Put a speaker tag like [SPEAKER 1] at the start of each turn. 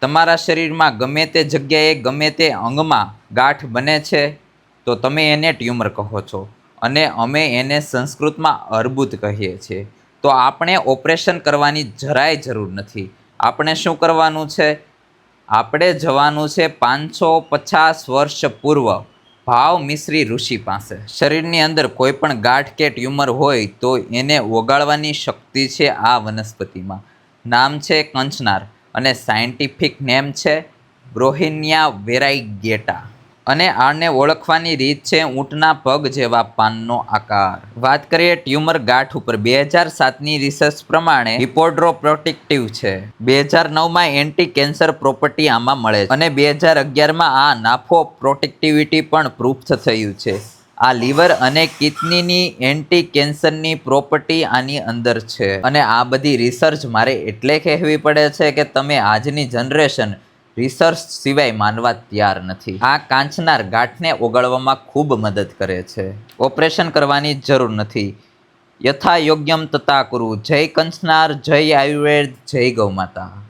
[SPEAKER 1] તમારા શરીરમાં ગમે તે જગ્યાએ, ગમે તે અંગમાં ગાંઠ બને છે, તો તમે એને ટ્યુમર કહો છો. અને અમે એને સંસ્કૃતમાં અર્બુદ કહીએ છીએ. તો આપણે ઓપરેશન કરવાની જરાય જરૂર નથી. આપણે શું કરવાનું છે? આપણે જવાનું છે પાંચસો પચાસ વર્ષ પૂર્વ ભાવ મિશ્રી ઋષિ પાસે. શરીરની અંદર કોઈ પણ ગાંઠ કે ટ્યુમર હોય તો એને ઓગાળવાની શક્તિ છે આ વનસ્પતિમાં. નામ છે કંચનાર. અને સાયન્ટિફિક નેમ છે બ્રોહિનિયા વેરાઇગેટા અને આને ઓળખવાની રીત છે ઊંટના પગ જેવા પાનનો આકાર. વાત કરીએ ટ્યુમર ગાંઠ ઉપર. બે હજાર સાતની રિસર્ચ પ્રમાણે હિપોડ્રો પ્રોટેક્ટિવ છે. બે હજાર નવમાં એન્ટી કેન્સર પ્રોપર્ટી આમાં મળે છે. અને બે હજાર અગિયારમાં આ નાફો પ્રોટેક્ટિવિટી પણ પ્રૂફ થયું છે. આ લીવર અને કિડનીની એન્ટી કેન્સરની પ્રોપર્ટી આની અંદર છે. અને આ બધી રિસર્ચ મારે એટલે કહેવી પડે છે કે તમે આજની જનરેશન રિસર્ચ સિવાય માનવા તૈયાર નથી. આ કાંચનાર ગાંઠને ઓગાળવામાં ખૂબ મદદ કરે છે. ઓપરેશન કરવાની જરૂર નથી. યથા યોગ્યમ તથા કરવું જય કંચનાર, જય આયુર્વેદ, જય ગૌ માતા.